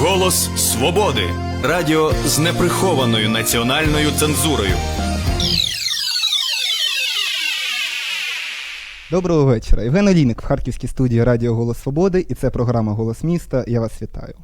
Голос свободи. Радіо з неприхованою національною цензурою. Доброго вечора. Євген Олійник в Харківській студії Радіо Голос Свободи, і це програма Голос міста. Я вас вітаю.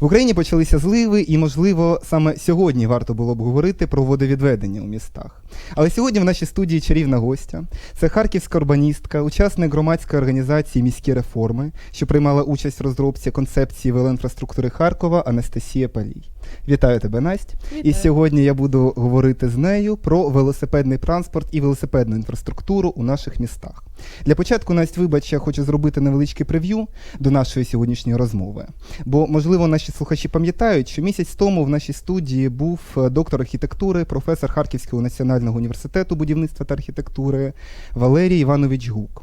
В Україні почалися зливи, і, можливо, саме сьогодні варто було б говорити про водовідведення у містах. Але сьогодні в нашій студії чарівна гостя. Це харківська урбаністка, учасник громадської організації міські реформи, що приймала участь в розробці концепції велоінфраструктури Харкова Анастасія Палій. Вітаю тебе, Насть. І сьогодні я буду говорити з нею про велосипедний транспорт і велосипедну інфраструктуру у наших містах. Для початку, Настя, вибач, я хочу зробити невеличке прев'ю до нашої сьогоднішньої розмови. Бо, можливо, наші слухачі пам'ятають, що місяць тому в нашій студії був е, доктор архітектури, професор Харківського національного університету будівництва та архітектури Валерій Іванович Гук.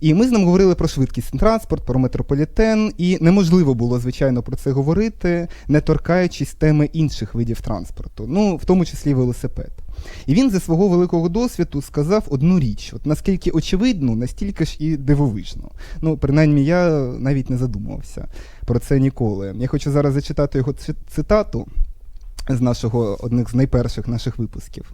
І ми з ним говорили про швидкісний транспорт, про метрополітен, і неможливо було, звичайно, про це говорити, не торкаючись теми інших видів транспорту, ну, в тому числі велосипед. І він зі свого великого досвіду сказав одну річ: от наскільки очевидно, настільки ж і дивовижно. Ну, принаймні, я навіть не задумувався про це ніколи. Я хочу зараз зачитати його ци- цитату з нашого одних з найперших наших випусків.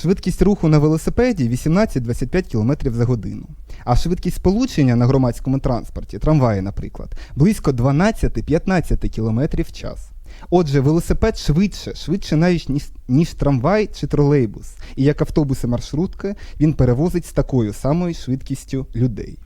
Швидкість руху на велосипеді 18-25 км за годину. А швидкість сполучення на громадському транспорті, трамваї, наприклад, близько 12-15 км в час. Отже, велосипед швидше, швидше навіть ніж, ніж трамвай чи тролейбус. І як автобуси маршрутки, він перевозить з такою самою швидкістю людей.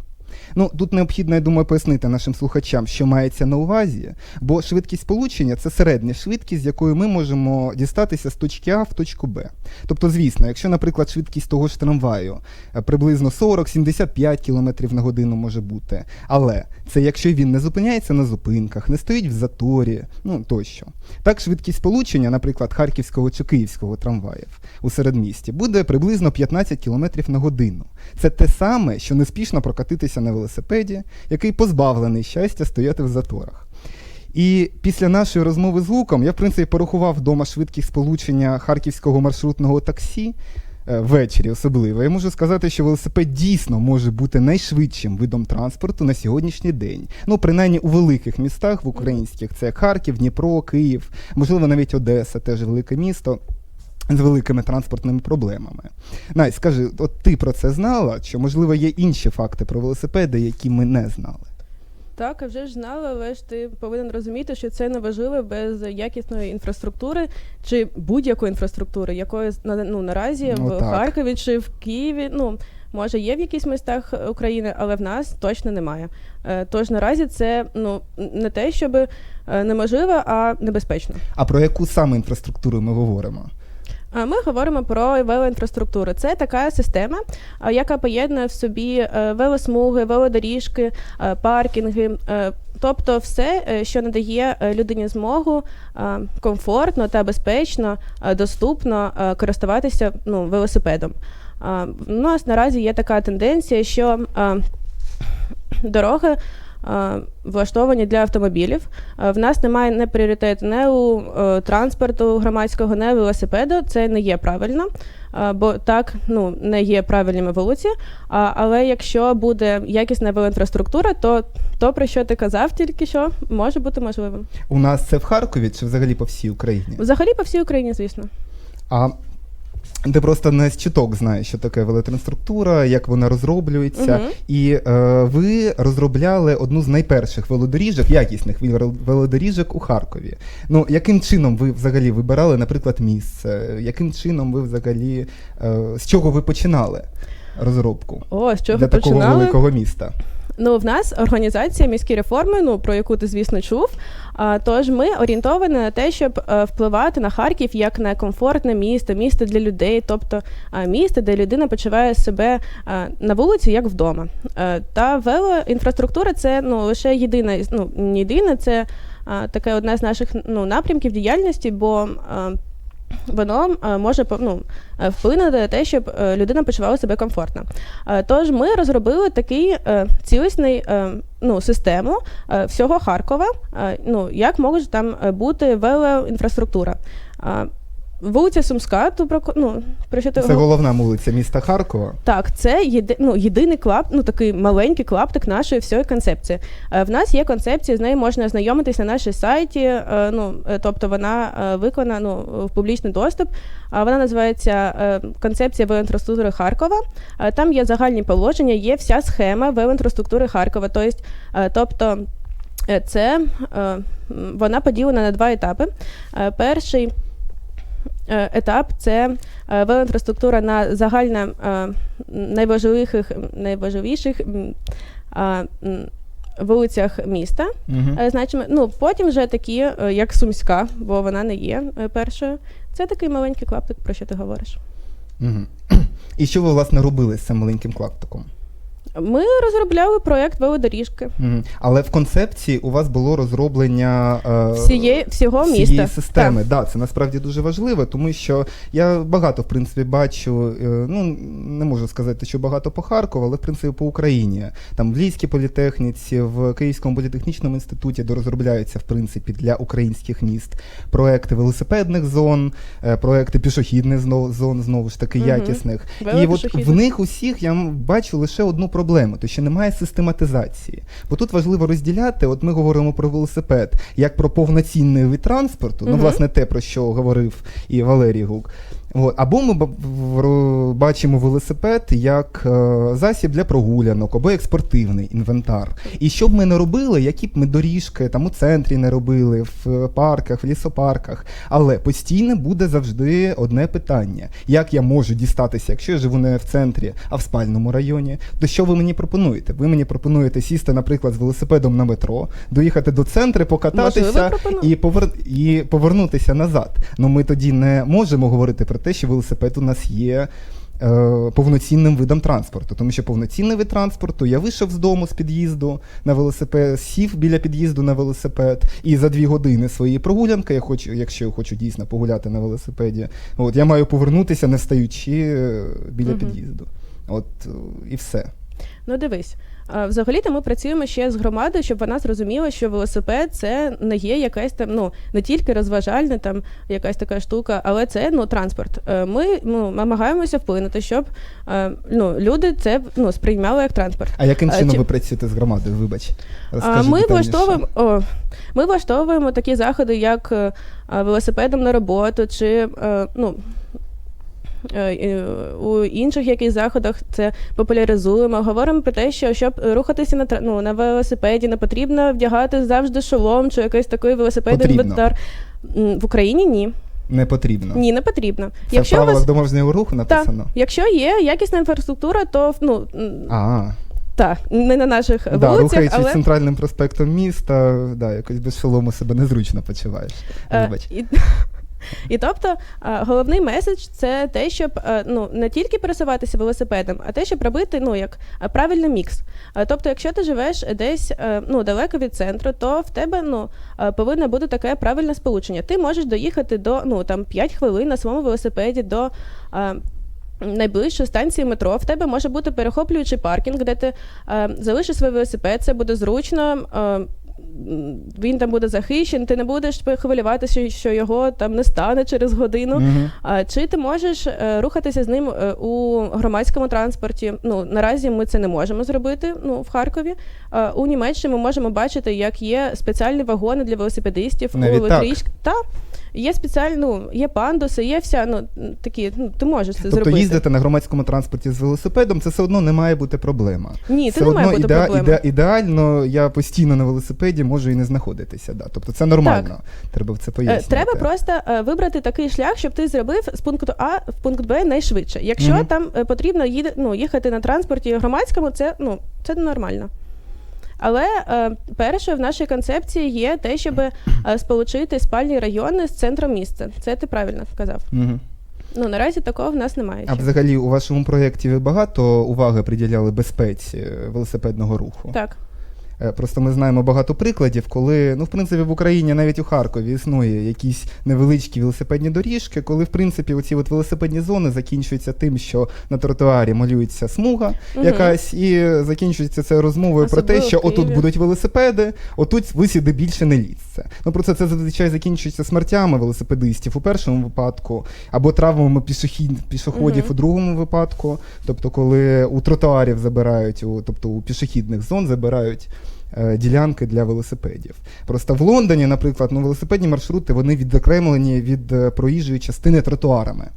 Ну, тут необхідно, я думаю, пояснити нашим слухачам, що мається на увазі, бо швидкість сполучення це середня швидкість, з якою ми можемо дістатися з точки А в точку Б. Тобто, звісно, якщо, наприклад, швидкість того ж трамваю е, приблизно 40-75 км на годину може бути, але це якщо він не зупиняється на зупинках, не стоїть в заторі, ну тощо. Так, швидкість сполучення, наприклад, харківського чи київського трамваїв у середмісті буде приблизно 15 км на годину. Це те саме, що неспішно прокатитися на велосипеді, який позбавлений щастя стояти в заторах. І після нашої розмови з Луком я, в принципі, порахував вдома швидкість сполучення харківського маршрутного таксі е, ввечері особливо. Я можу сказати, що велосипед дійсно може бути найшвидшим видом транспорту на сьогоднішній день. Ну, принаймні у великих містах, в українських, це як Харків, Дніпро, Київ, можливо, навіть Одеса, теж велике місто. З великими транспортними проблемами. Най, скажи, от ти про це знала? Чи можливо є інші факти про велосипеди, які ми не знали? Так, а вже ж знала, але ж ти повинен розуміти, що це неможливо без якісної інфраструктури чи будь-якої інфраструктури, якої ну, наразі Ну, в так. Харкові чи в Києві. Ну може є в якихось містах України, але в нас точно немає. Е, Тож наразі це ну не те, щоб е, неможливо, а небезпечно. А про яку саме інфраструктуру ми говоримо? Ми говоримо про велоінфраструктуру. Це така система, яка поєднує в собі е, велосмуги, велодоріжки, е, паркінги. е, Тобто все, що надає людині змогу комфортно та безпечно, доступно користуватися ну, велосипедом. У нас наразі є така тенденція, що дороги влаштовані для автомобілів. Е, В нас немає не пріоритету не у е, транспорту громадського, не велосипеду. Це не є правильно, е, бо так ну не є правильними вулиці. Але якщо буде якісна велоінфраструктура, то то про що ти казав, тільки що може бути можливим. У нас це в Харкові чи взагалі по всій Україні? Взагалі по всій Україні, звісно. А ти просто не з чуток знаєш, що таке велоінфраструктура, як вона розроблюється. Мгм. І е, ви розробляли одну з найперших велодоріжок, якісних велодоріжок у Харкові. Ну, яким чином ви взагалі вибирали, наприклад, місце? Яким чином ви взагалі е, з чого ви починали розробку О, з чого для такого починали? великого міста? Ну, в нас організація міські реформи, ну про яку ти, звісно, чув. А, тож ми орієнтовані на те, щоб е, впливати на Харків як на комфортне місто, місто для людей, тобто а, місто, де людина почуває себе а, на вулиці як вдома. Е, та велоінфраструктура це ну лише єдина, ну не єдина, це таке одне з наших ну, напрямків діяльності, бо воно е, може ну, е, вплинути на те, щоб е, людина почувала себе комфортно. Тож ми розробили такий цілісний ну, систему всього Харкова, ну, як може там бути велоінфраструктура. Вулиця Сумська, то про ну, про що ти Це головна вулиця міста Харкова. Так, це єди, ну, єдиний клап, ну такий маленький клаптик нашої всієї концепції. Е, в нас є концепція, з нею можна ознайомитись на нашій сайті. Е, ну, е, тобто вона виконана ну, в публічний доступ. А вона називається Концепція велоінфраструктури Харкова. Там є загальні положення, є вся схема велоінфраструктури Харкова. Тобто, це вона поділена на два етапи. Перший етап це е, велоінфраструктура на загально е, найважливіших, найважливіших вулицях міста. Угу. Е, Значимо, ну, потім вже такі, е, як Сумська, бо вона не є е, першою. Це такий маленький клаптик, про що ти говориш. Угу. І що ви, власне, робили з цим маленьким клаптиком? Ми розробляли проєкт велодоріжки Угу. Але в концепції у вас було розроблення е, всієї, всього всієї міста. системи. Да, це насправді дуже важливо, тому що я багато в принципі бачу. е, Ну не можу сказати, що багато по Харкову, але в принципі по Україні. Там в Львівській політехніці, в Київському політехнічному інституті, де розробляються в принципі для українських міст проекти велосипедних зон, е, проекти пішохідних зно- зон, знову ж таки Мгм. якісних. І от Велопішохідних. в них усіх я м- бачу лише одну проблему, то що немає систематизації. Бо тут важливо розділяти, от ми говоримо про велосипед як про повноцінний вид транспорту, ну, власне, те, про що говорив і Валерій Гук. От. Або ми бачимо велосипед як е, засіб для прогулянок, або як спортивний інвентар. І що б ми не робили, які б ми доріжки там у центрі не робили, в е, парках, в лісопарках, але постійно буде завжди одне питання: як я можу дістатися, якщо я живу не в центрі, а в спальному районі, то що ви мені пропонуєте? Ви мені пропонуєте сісти, наприклад, з велосипедом на метро, доїхати до центру, покататися Можливо, і, повер... і повернутися назад. Ну ми тоді не можемо говорити про те, що велосипед у нас є. е, Повноцінним видом транспорту, тому що повноцінний вид транспорту я вийшов з дому з під'їзду на велосипед, сів біля під'їзду на велосипед, і за дві години своєї прогулянки, я хочу, якщо я хочу дійсно погуляти на велосипеді, от я маю повернутися, не встаючи е, біля Мгм. під'їзду. От е, і все. Ну дивись. Взагалі-то ми працюємо ще з громадою, щоб вона зрозуміла, що велосипед це не є якась там, ну не тільки розважальна там якась така штука, але це ну транспорт. Е, Ми ну намагаємося вплинути, щоб е, ну люди це ну сприймали як транспорт. А яким чином чи- ви працюєте з громадою? Вибач, розкажи ми детальніше. влаштовуємо о, ми влаштовуємо такі заходи, як е, велосипедом на роботу, чи е, ну. Е, У інших якихось заходах це популяризуємо. Говоримо про те, що щоб рухатися на ну, на велосипеді, не потрібно вдягати завжди шолом чи якийсь такий велосипедний інвентар. В Україні ні. Не потрібно. Ні, не потрібно. Це якщо в у вас правилах дорожнього руху написано. якщо є якісна інфраструктура, то ну м, А, та не на наших да, вулицях, рухаючись але центральним проспектом міста, да, якось без шолому себе незручно почуваєш. Е, Вибач. І, тобто е, головний меседж це те, щоб е, ну не тільки пересуватися велосипедом, а те, щоб робити ну як е, правильний мікс. Тобто, якщо ти живеш десь ну далеко від центру, то в тебе ну повинно бути таке правильне сполучення. Ти можеш доїхати до ну там 5 хвилин на своєму велосипеді до. Найближчої станції метро в тебе може бути перехоплюючий паркінг, де ти е, залишиш свій велосипед, це буде зручно. Е, він там буде захищений, ти не будеш хвилюватися, що його там не стане через годину. Мгм. А, Чи ти можеш е, рухатися з ним е, у громадському транспорті? Ну наразі ми це не можемо зробити. Ну в Харкові. А, У Німеччині ми можемо бачити, як є спеціальні вагони для велосипедистів Навіть у так? Є спеціальні, ну, є пандуси, є вся ну такі. Ну ти можеш це Тобто зробити. їздити на громадському транспорті з велосипедом, це все одно не має бути проблема. Ні, все це не має бути іде- проблема. іде- ідеально я постійно на велосипеді можу і не знаходитися. Да. Тобто це нормально. Треба в це Е, пояснювати. Треба просто е, вибрати такий шлях, щоб ти зробив з пункту А в пункт Б найшвидше. Якщо Мгм. там е, потрібно їде, ну, їхати на транспорті громадському, це ну це нормально. Але е, перше в нашій концепції є те, щоб е, сполучити спальні райони з центром міста. Це ти правильно сказав. Угу. Ну наразі такого в нас немає. А ще. взагалі у вашому проєкті ви багато уваги приділяли безпеці велосипедного руху? Так. Е, Просто ми знаємо багато прикладів, коли, ну, в принципі, в Україні, навіть у Харкові, існує якісь невеличкі велосипедні доріжки, коли, в принципі, оці от велосипедні зони закінчуються тим, що на тротуарі малюється смуга Мгм. якась, і закінчується це розмовою про те, що отут будуть велосипеди, отут ви сюди більше не лізьте. Ну, про це це зазвичай закінчується смертями велосипедистів у першому випадку, або травмами пішохід, пішоходів Мгм. у другому випадку. Тобто, коли у тротуарів забирають, у, тобто у пішохідних зон забирають. Е, Ділянки для велосипедів. Просто в Лондоні, наприклад, ну, велосипедні маршрути вони відокремлені від е, проїжджої частини тротуарами.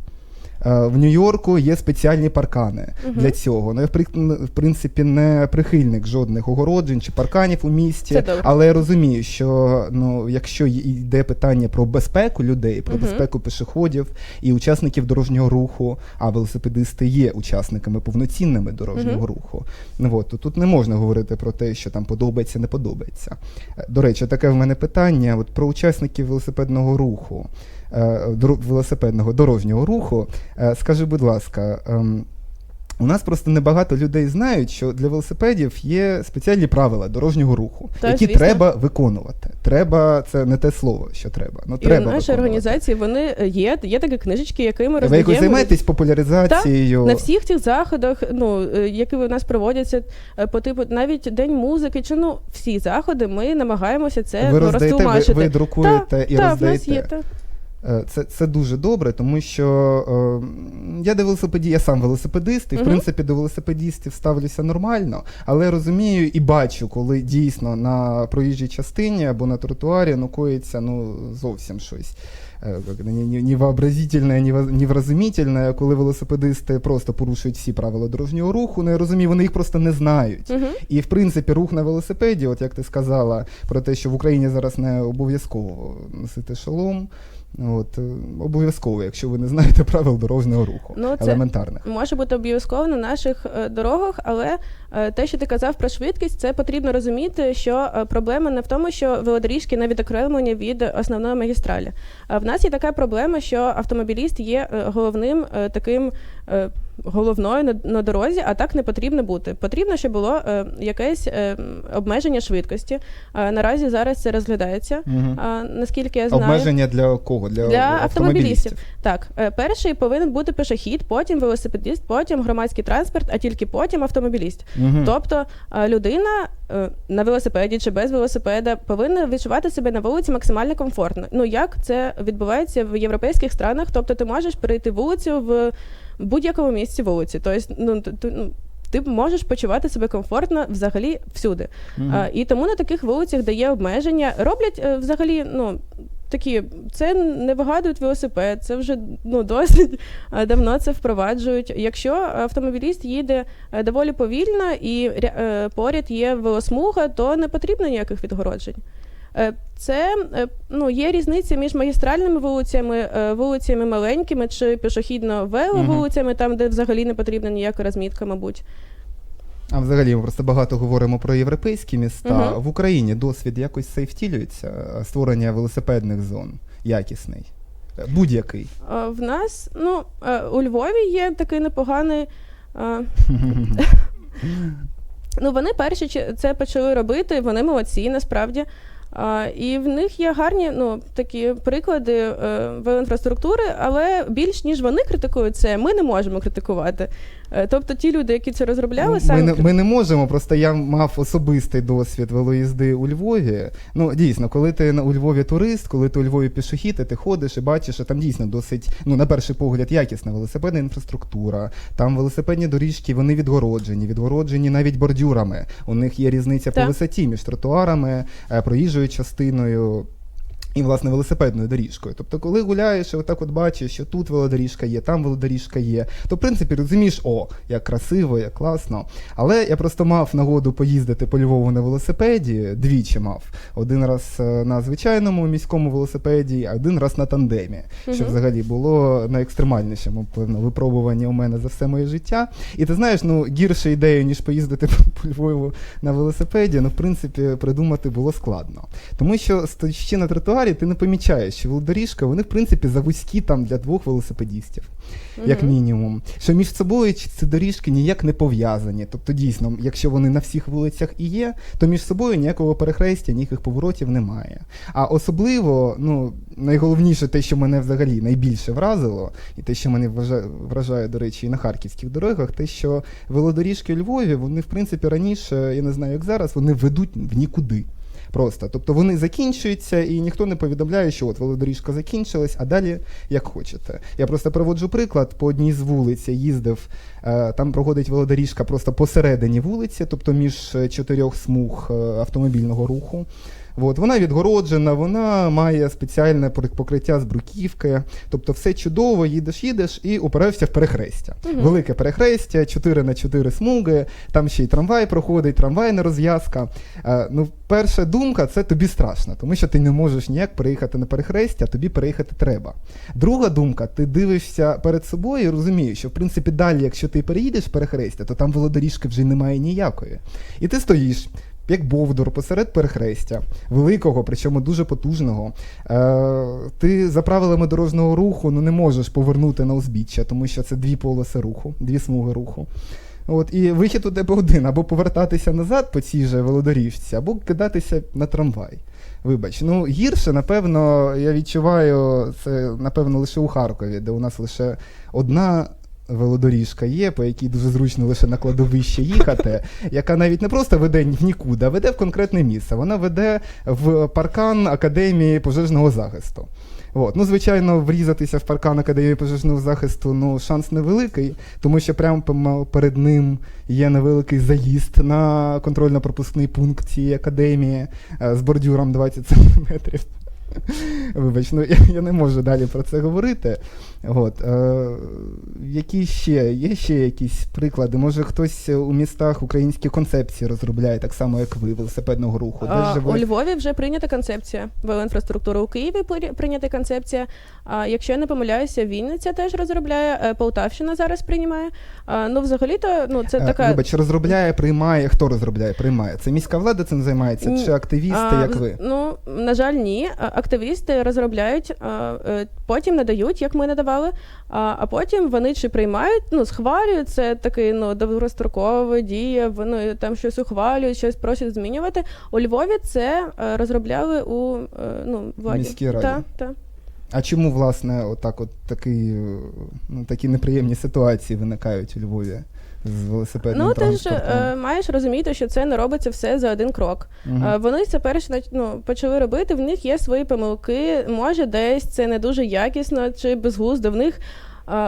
Е, В Нью-Йорку є спеціальні паркани Мгм. для цього. Ну, я в принципі не прихильник жодних огороджень чи парканів у місті, але я розумію, що ну, якщо йде питання про безпеку людей, про Мгм. безпеку пішоходів і учасників дорожнього руху, а велосипедисти є учасниками повноцінними дорожнього Мгм. руху. Ну, от, то тут не можна говорити про те, що там подобається, не подобається. Е, До речі, таке в мене питання от, про учасників велосипедного руху, велосипедного дорожнього руху. Е, Скажи, будь ласка, ем, у нас просто небагато людей знають, що для велосипедів є спеціальні правила дорожнього руху, Так, які звісно. треба виконувати. Треба це не те слово, що треба. Ну І треба в нашій організації вони е, є, є такі книжечки, якими Ви якось займаєтесь популяризацією? На всіх цих заходах, ну е, які у нас проводяться е, по типу навіть день музики, чи ну всі заходи, ми намагаємося це ви ну, роздаєте, ви, розтлумачити. ви друкуєте Та, і та, в нас є та. Е, Це, це дуже добре, тому що е, я до велосипеді, я сам велосипедист, і в принципі до велосипедистів ставлюся нормально, але розумію і бачу, коли дійсно на проїжджій частині або на тротуарі ну, коїться ну, зовсім щось. е, Невообразительне, нево- невразумительне, коли велосипедисти просто порушують всі правила дорожнього руху. Ну я розумію, вони їх просто не знають. Мгм. І в принципі рух на велосипеді, от як ти сказала, про те, що в Україні зараз не обов'язково носити шолом. От, е, обов'язково, якщо ви не знаєте правил дорожнього руху, Ну, це- елементарних. може бути обов'язково на наших е, дорогах, але е, те, що ти казав про швидкість, це потрібно розуміти, що проблема не в тому, що велодоріжки не відокремлені від основної магістралі. А в нас є така проблема, що автомобіліст є головним таким. Е, Головною на, на дорозі, а так не потрібно бути. Потрібно, щоб було е, якесь е, обмеження швидкості. Е, наразі зараз це розглядається. Мгм. А, наскільки я знаю, Обмеження для кого? Для, Для автомобілістів. автомобілістів. Так, е, перший повинен бути пішохід, потім велосипедист, потім громадський транспорт, а тільки потім автомобіліст. Мгм. Тобто е, людина е, на велосипеді чи без велосипеда повинна відчувати себе на вулиці максимально комфортно. Ну як це відбувається в європейських странах? Тобто ти можеш перейти вулицю в будь-якому місці вулиці. Тобто, ну, ну, ти можеш почувати себе комфортно взагалі всюди. Мгм. А, і тому на таких вулицях, де є обмеження, роблять е, взагалі, ну. Такі, це не вигадують велосипед, це вже ну досить е, давно це впроваджують. Якщо автомобіліст їде е, доволі повільно і поряд є велосмуга, то не потрібно ніяких відгороджень. Е, Це е, ну, є різниця між магістральними вулицями, е, вулицями маленькими чи пішохідно-вело Мгм. вулицями, там, де взагалі не потрібна ніяка розмітка, мабуть. А взагалі ми просто багато говоримо про європейські міста. Мгм. В Україні досвід якось цей втілюється, створення велосипедних зон якісний. Будь-який. В нас, ну, у Львові є такий непоганий. Ну, вони перші це почали робити, вони молодці насправді. І в них є гарні ну, такі приклади е, інфраструктури, але більш ніж вони критикують це, ми не можемо критикувати. Е, тобто ті люди, які це розробляли, Ну, самі Ми не, ми не можемо, просто я мав особистий досвід велоїзди у Львові. Ну, дійсно, коли ти у Львові турист, коли ти у Львові пішохід, і ти ходиш і бачиш, що там дійсно досить, ну, на перший погляд, якісна велосипедна інфраструктура. Там велосипедні доріжки, вони відгороджені, відгороджені навіть бордюрами. У них є різниця по висоті між тротуарами, е, проїжджою частиною. І, власне, велосипедною доріжкою. Тобто, коли гуляєш, і отак от бачиш, що тут велодоріжка є, там велодоріжка є, то в принципі розумієш, о, як красиво, як класно. Але я просто мав нагоду поїздити по Львову на велосипеді, двічі мав. Один раз е, на звичайному міському велосипеді, а один раз на тандемі, що взагалі було найекстремальнішим, певно, випробування у мене за все моє життя. І ти знаєш, ну гірше ідею, ніж поїздити по Львову на велосипеді, ну в принципі придумати було складно. Тому що стоячи на тротуарі, тротуарі, ти не помічаєш, що велодоріжка, вони в принципі завузькі там для двох велосипедістів, як мінімум. Що між собою ці доріжки ніяк не пов'язані. Тобто, дійсно, якщо вони на всіх вулицях і є, то між собою ніякого перехрестя, ніяких поворотів немає. А особливо, ну, найголовніше те, що мене взагалі найбільше вразило, і те, що мене вражає, до речі, і на харківських дорогах, те, що велодоріжки у Львові, вони, в принципі, раніше, я не знаю, як зараз, вони ведуть в нікуди. Просто. Тобто вони закінчуються, і ніхто не повідомляє, що от велодоріжка закінчилась, а далі як хочете. Я просто приводжу приклад, по одній з вулиць їздив, е, там проходить велодоріжка просто посередині вулиці, тобто між е, чотирьох смуг е, автомобільного руху. От, вона відгороджена, вона має спеціальне покриття з бруківки. Тобто все чудово, їдеш, їдеш і уперевся в перехрестя. Мгм. Велике перехрестя, 4 на 4 смуги, там ще й трамвай проходить, трамвайна розв'язка. Е, ну, перша думка це тобі страшно, тому що ти не можеш ніяк переїхати на перехрестя, тобі переїхати треба. Друга думка, ти дивишся перед собою і розумієш, що в принципі далі, якщо ти переїдеш перехрестя, то там велодоріжки вже немає ніякої. І ти стоїш. Як бовдур посеред перехрестя, великого, причому дуже потужного. Е, ти за правилами дорожнього руху ну, не можеш повернути на узбіччя, тому що це дві полоси руху, дві смуги руху. От, і вихід у тебе один, або повертатися назад по цій же велодоріжці, або кидатися на трамвай. Вибач, ну гірше, напевно, я відчуваю це, напевно, лише у Харкові, де у нас лише одна велодоріжка є, по якій дуже зручно лише на кладовище їхати, яка навіть не просто веде в нікуди, а веде в конкретне місце. Вона веде в паркан Академії пожежного захисту. От. Ну, звичайно, врізатися в паркан Академії пожежного захисту ну, шанс невеликий, тому що прямо перед ним є невеликий заїзд на контрольно-пропускний пункт цієї академії е, з бордюром 20 см. Вибач, ну я, я не можу далі про це говорити. От, е, які ще, є ще якісь приклади? Може хтось у містах українські концепції розробляє, так само, як ви, велосипедного руху? Де А, живе? у Львові вже прийнята концепція велоінфраструктури. У Києві прийнята концепція. А якщо я не помиляюся, Вінниця теж розробляє, е, Полтавщина зараз приймає. А, ну, взагалі-то, ну це Е, така. Вибач, розробляє, приймає. Хто розробляє, приймає? Це міська влада цим займається, чи активісти, А, як ви? Ну, на жаль, ні. Активісти розробляють, е, потім надають, як ми надавали, а, потім вони чи приймають, ну, схвалюють, це такий ну, довгострокова дія, вони там щось ухвалюють, щось просять змінювати. У Львові це е, розробляли у е, ну, владі. Міській раді. Так, так. А чому, власне, отак от такий, е, ну, такі неприємні ситуації виникають у Львові з велосипедним Ну, ти ж транспортом? е, маєш розуміти, що це не робиться все за один крок. Мгм. Е, Вони це перше нач- ну, почали робити, в них є свої помилки, може десь це не дуже якісно чи безглуздо. В них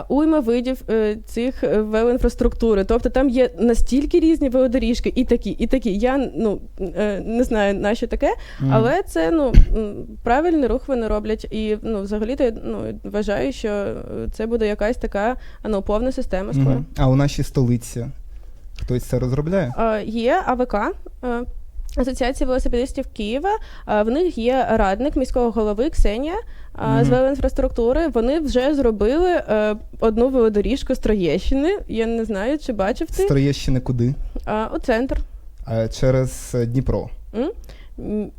уйма видів е, цих е, велоінфраструктури. Тобто там є настільки різні велодоріжки, і такі, і такі. Я ну, е, не знаю, на що таке, але це ну, правильний рух вони роблять. І ну, взагалі-то я, ну, вважаю, що це буде якась така ну, повна система скоро. А у нашій столиці хтось це розробляє? Є АВК. Асоціація велосипедистів Києва. В них є радник міського голови Ксенія е, з велоінфраструктури. Вони вже зробили е, одну велодоріжку з Троєщини. Я не знаю, чи бачив З ти Троєщини куди? У центр. А, через е, Дніпро. М,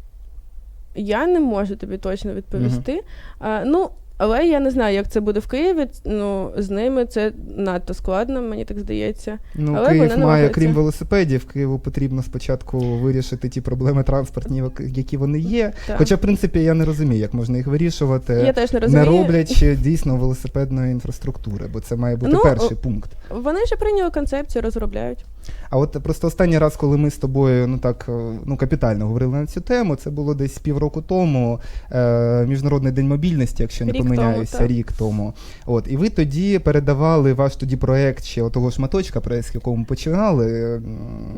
Я не можу тобі точно відповісти. Е, Ну, але я не знаю, як це буде в Києві. Ну, з ними це надто складно, мені так здається. Ну, Але Київ має, намагаються. крім велосипедів, Києву потрібно спочатку вирішити ті проблеми транспортні, які вони є. Так. Хоча, в принципі, я не розумію, як можна їх вирішувати. Я теж не не роблячи дійсно велосипедної інфраструктури, бо це має бути Ну, перший пункт. Вони вже прийняли концепцію, розробляють. А от просто останній раз, коли ми з тобою ну так е, ну капітально говорили на цю тему, це було десь півроку тому. Е, Міжнародний день мобільності, якщо не Рік тому, помиляюся, так. рік тому. От і ви тоді передавали ваш тоді проект ще отого шматочка, про з якого ми починали е,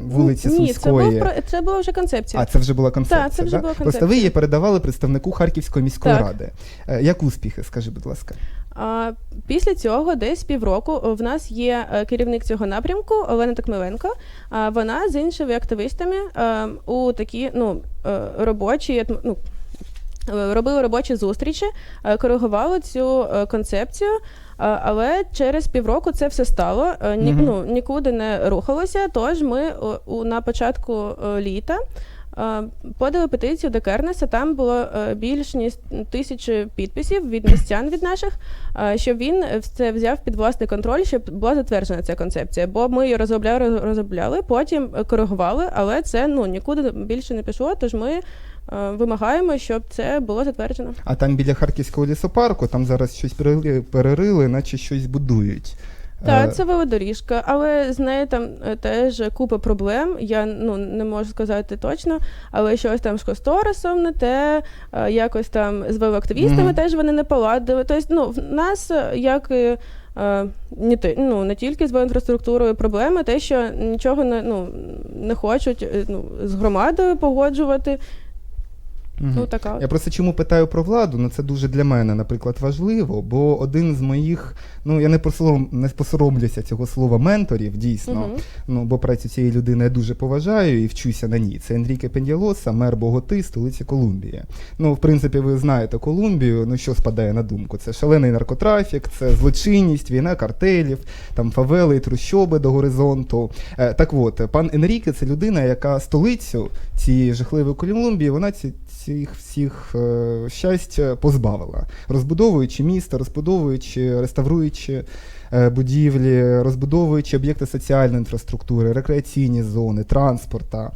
вулиці Ні, це, Сумської. був, про- це була вже концепція. А це вже була концепція. Так, це вже да? була Просто ви її передавали представнику Харківської міської Так. ради. Е, Як успіхи, скажи, будь ласка. Після цього, десь півроку, в нас є е, керівник цього напрямку Олена Токмиленко. А вона з іншими активістами е, у такі ну, е, робочі ну, е, робили робочі зустрічі, е, коригували цю е, концепцію. е, Але через півроку це все стало, е, ні, ну, нікуди не рухалося. Тож ми у, на початку е, літа е, подали петицію до Кернеса. Там було е, більш ніж тисячі підписів від містян від наших, е, щоб він це взяв під власний контроль, щоб була затверджена ця концепція. Бо ми її розробляли, розробляли, потім е, коригували, але це ну нікуди більше не пішло. Тож ми е, вимагаємо, щоб це було затверджено. А там біля Харківського лісопарку, там зараз щось перерили, перерили наче щось будують. Е, Так, це велодоріжка, але з нею там е, теж купа проблем. Я ну не можу сказати точно, але щось там з косторисом не те, е, якось там з велоактивістами Мгм. теж вони не поладили. Тобто, ну в нас е, як і. е, Не, ну, не тільки з інфраструктурою проблеми, те, що нічого не, ну, не хочуть е, ну, з громадою погоджувати. Мгм. Ну, така. от. Я просто чому питаю про владу? Ну це дуже для мене, наприклад, важливо, бо один з моїх, ну я не посором, не посоромлюся цього слова менторів, дійсно. Мгм. Ну, бо працю цієї людини я дуже поважаю і вчуся на ній. Це Енріке Пеньялоса, мер Боготи, столиці Колумбії. Ну, в принципі, ви знаєте Колумбію. Ну що спадає на думку? Це шалений наркотрафік, це злочинність, війна картелів, там фавели і трущоби до горизонту. Е, так от, пан Енріке це людина, яка столицю цієї жахливої Колумбії, вона ці. Цих всіх е, щастя позбавила, розбудовуючи місто, розбудовуючи, реставруючи е, будівлі, розбудовуючи об'єкти соціальної інфраструктури, рекреаційні зони, транспорта.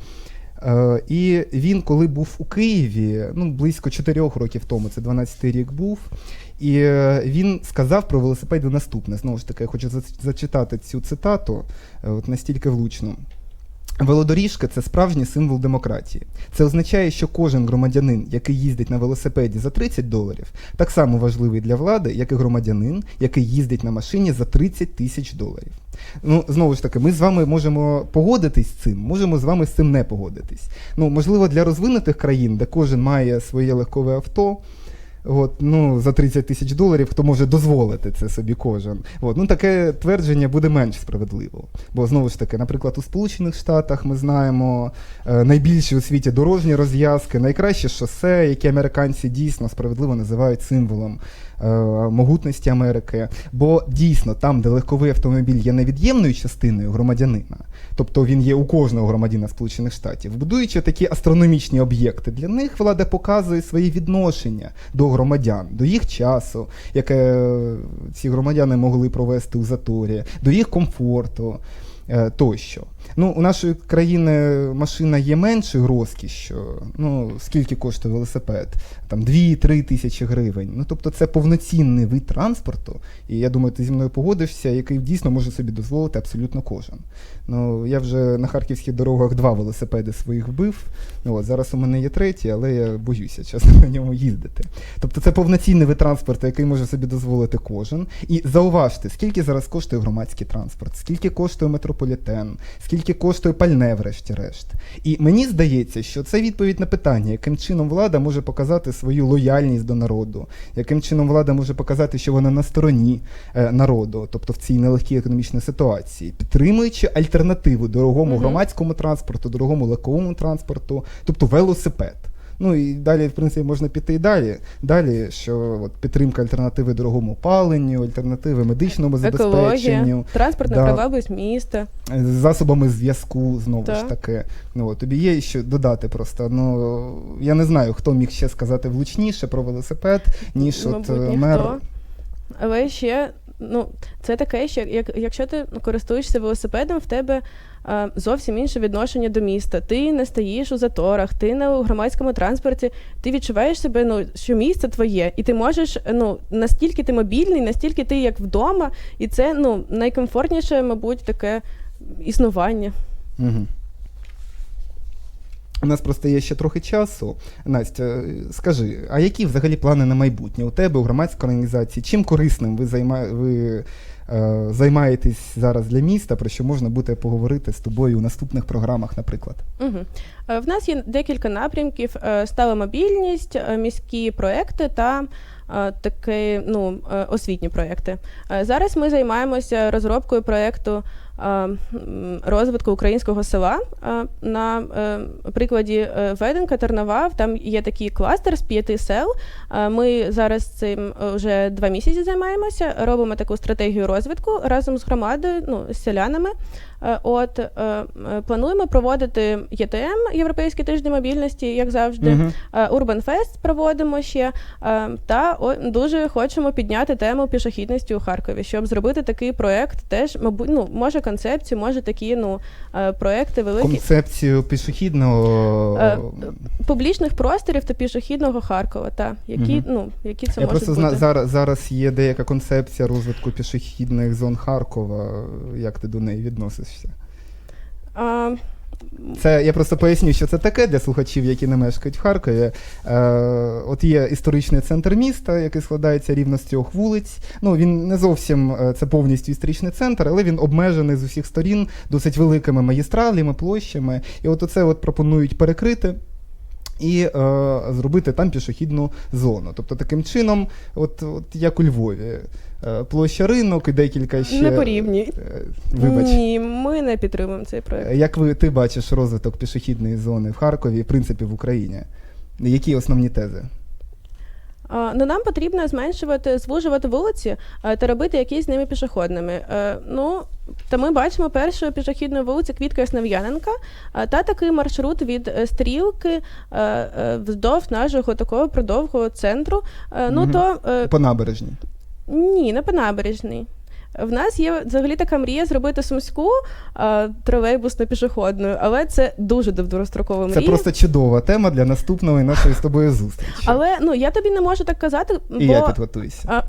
Е, І він, коли був у Києві, ну близько 4 років тому, це 12-й рік був. І він сказав про велосипеди наступне. Знову ж таки, я хочу зачитати цю цитату, от настільки влучно. Велодоріжка це справжній символ демократії. Це означає, що кожен громадянин, який їздить на велосипеді за 30 доларів, так само важливий для влади, як і громадянин, який їздить на машині за 30 тисяч доларів. Ну, знову ж таки, ми з вами можемо погодитись з цим, можемо з вами з цим не погодитись. Ну, можливо, для розвинутих країн, де кожен має своє легкове авто. От, ну, за 30 тисяч доларів, хто може дозволити це собі кожен. От, ну, таке твердження буде менш справедливо. Бо знову ж таки, наприклад, у Сполучених Штатах ми знаємо е, найбільші у світі дорожні розв'язки, найкраще шосе, які американці дійсно справедливо називають символом могутності Америки. Бо дійсно там, де легковий автомобіль є невід'ємною частиною громадянина, тобто він є у кожного громадянина Сполучених Штатів, будуючи такі астрономічні об'єкти, для них влада показує свої відношення до громадян, до їх часу, яке е, ці громадяни могли провести у заторі, до їх комфорту. е, Тощо. Ну, у нашої країни машина є меншою розкішшю. Ну, скільки коштує велосипед? Там 2-3 тисячі гривень. Ну, тобто це повноцінний вид транспорту. І я думаю, ти зі мною погодишся, який дійсно може собі дозволити абсолютно кожен. Ну, я вже на харківських дорогах два велосипеди своїх вбив. Ну, от, зараз у мене є третій, але я боюся чесно на ньому їздити. Тобто це повноцінний вид транспорту, який може собі дозволити кожен. І зауважте, скільки зараз коштує громадський транспорт, скільки коштує метрополітен, скільки коштує пальне, врешті-решт. І мені здається, що це відповідь на питання, яким чином влада може показати свою лояльність до народу, яким чином влада може показати, що вона на стороні е, народу, тобто в цій нелегкій економічній ситуації, підтримуючи альтернативу дорогому громадському транспорту, дорогому легковому транспорту, тобто велосипед. Ну і далі, в принципі, можна піти і далі. Далі, що от, підтримка альтернативи дорогому опаленню, альтернативи медичному забезпеченню, транспортна Да. привабливість міста. засобами зв'язку, знову ж Так. таки. Ну, от, тобі є що додати просто. Ну, я не знаю, хто міг ще сказати влучніше про велосипед, ніж Мабуть, от мер. Але ще ну, це таке, що як, якщо ти користуєшся велосипедом, в тебе е, зовсім інше відношення до міста. Ти не стоїш у заторах, ти на громадському транспорті, ти відчуваєш себе, ну, що місце твоє, і ти можеш, ну, настільки ти мобільний, настільки ти як вдома, і це ну, найкомфортніше, мабуть, таке існування. Угу. У нас просто є ще трохи часу. Настя, скажи, а які взагалі плани на майбутнє у тебе, у громадської організації? Чим корисним ви, займа... ви е, займаєтесь зараз для міста, про що можна буде поговорити з тобою у наступних програмах, наприклад? Угу. В нас є декілька напрямків: е, стала мобільність, е, міські проекти та такі ну, освітні проекти. Зараз ми займаємося розробкою проекту розвитку українського села. Е, На е, прикладі е, Веденка, Тернова, там є такий кластер з п'яти сел. Е, Ми зараз цим е, вже два місяці займаємося, робимо таку стратегію розвитку разом з громадою, ну з селянами. Е, От е, е, плануємо проводити ЄТМ Європейський тиждень мобільності, як завжди. Е, Urban Fest проводимо ще. е, Та дуже хочемо підняти тему пішохідності у Харкові, щоб зробити такий проект. Теж, мабуть, ну може концепцію, може такі ну е, проекти великі Концепцію пішохідного. Е, публічних просторів та пішохідного Харкова. Та які угу. ну які це Я можуть просто бути. зна, зараз, зараз є деяка концепція розвитку пішохідних зон Харкова. Як ти до неї відносишся? А, Це я просто поясню, що це таке для слухачів, які не мешкають в Харкові. Е, от є історичний центр міста, який складається рівно з трьох вулиць. Ну він не зовсім е, це повністю історичний центр, але він обмежений з усіх сторін досить великими магістралями, площами. І от оце от пропонують перекрити. І е, зробити там пішохідну зону. Тобто таким чином, от, от як у Львові, е, площа ринок і декілька ще. Не порівнюй. Е, Вибач. Ні, ми не підтримуємо цей проект. Як ви ти бачиш розвиток пішохідної зони в Харкові, в принципі, в Україні? Які основні тези? Ну, нам потрібно зменшувати, звужувати вулиці е, та робити якісь з ними пішохідними. Е, Ну, та ми бачимо першу пішохідну вулицю Квітка Яснов'яненка е, та такий маршрут від стрілки вздовж нашого такого продовгого центру. Ну угу. то По набережній. ні, не по набережній. В нас є взагалі така мрія зробити сумську е, тролейбусну пішохідною, але це дуже довгострокова Це мрія. просто чудова тема для наступної нашої з тобою зустрічі. Але ну я тобі не можу так казати, І я підготуюся. а,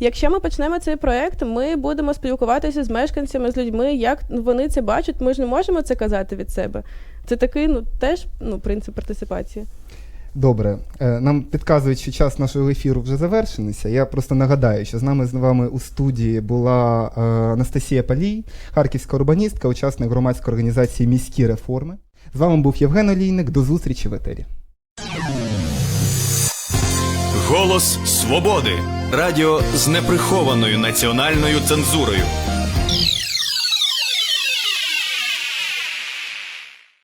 якщо ми почнемо цей проект, ми будемо спілкуватися з мешканцями, з людьми, як вони це бачать. Ми ж не можемо це казати від себе. Це такий, ну теж ну, принцип партисипації. Добре, Е, нам підказують, що час нашого ефіру вже завершений. Я просто нагадаю, що з нами з вами у студії була е, Анастасія Палій, харківська урбаністка, учасник громадської організації Міські реформи. З вами був Євген Олійник. До зустрічі в етері. Голос свободи. Радіо з неприхованою національною цензурою.